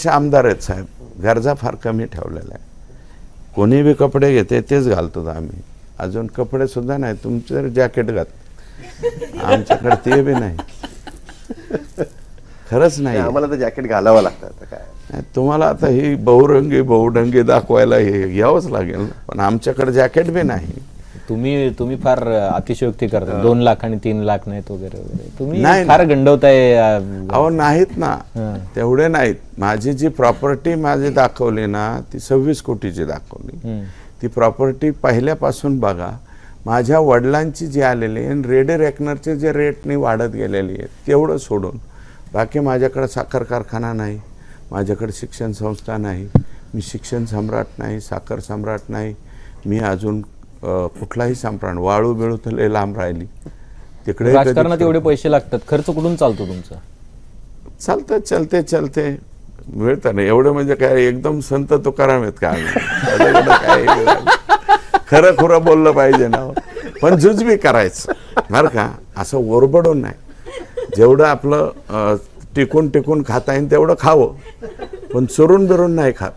असे आमदार आहेत साहेब. गरजा फार कमी ठेवलेल्या आहे कोणी बी कपडे घेते तेच घालतो आम्ही. अजून कपडे सुद्धा नाही तुमचे जॅकेट घात. आमच्याकडे ते बी नाही. खरंच नाही. आम्हाला तर जॅकेट घालावं लागतं काय. तुम्हाला आता ही बहुरंगी बहुडंगी दाखवायला हे घ्यावंच लागेल पण आमच्याकडे जॅकेट बी नाही. तुम्ही तुम्ही फार अतिशयोक्ती करता. दोन लाख आणि तीन लाख नाहीत वगैरे वगैरे. तुम्ही नाही, फार गंडवताय. अहो नाहीत ना. तेवढे नाहीत. माझी जी प्रॉपर्टी माझी दाखवली ना ती सव्वीस कोटीची दाखवली. ती प्रॉपर्टी पहिल्यापासून बघा माझ्या वडिलांची जी आलेली आहे रेडे रेकनरचे जे रेटने वाढत गेलेली आहे तेवढं सोडून. बाकी माझ्याकडे साखर कारखाना नाही माझ्याकडे शिक्षण संस्था नाही मी शिक्षण सम्राट नाही साखर सम्राट नाही मी अजून कुठलाही सम्राट वाळू बिळू तर लय लांब राहिली. तिकडे राजकारणात एवढे पैसे लागतात. खर्च कुठून चालतो तुमचा? चालतं चलते चलते. मिळतं ना. एवढं म्हणजे काय एकदम संत तुकाराम आहेत का खरं खुरं बोललं पाहिजे ना हो. पण जुजबी करायचं. बरं का? असं ओरबडून नाही. जेवढं आपलं टिकून टिकून खाता येईल तेवढं खावं. पण चुरून बिरून नाही खात.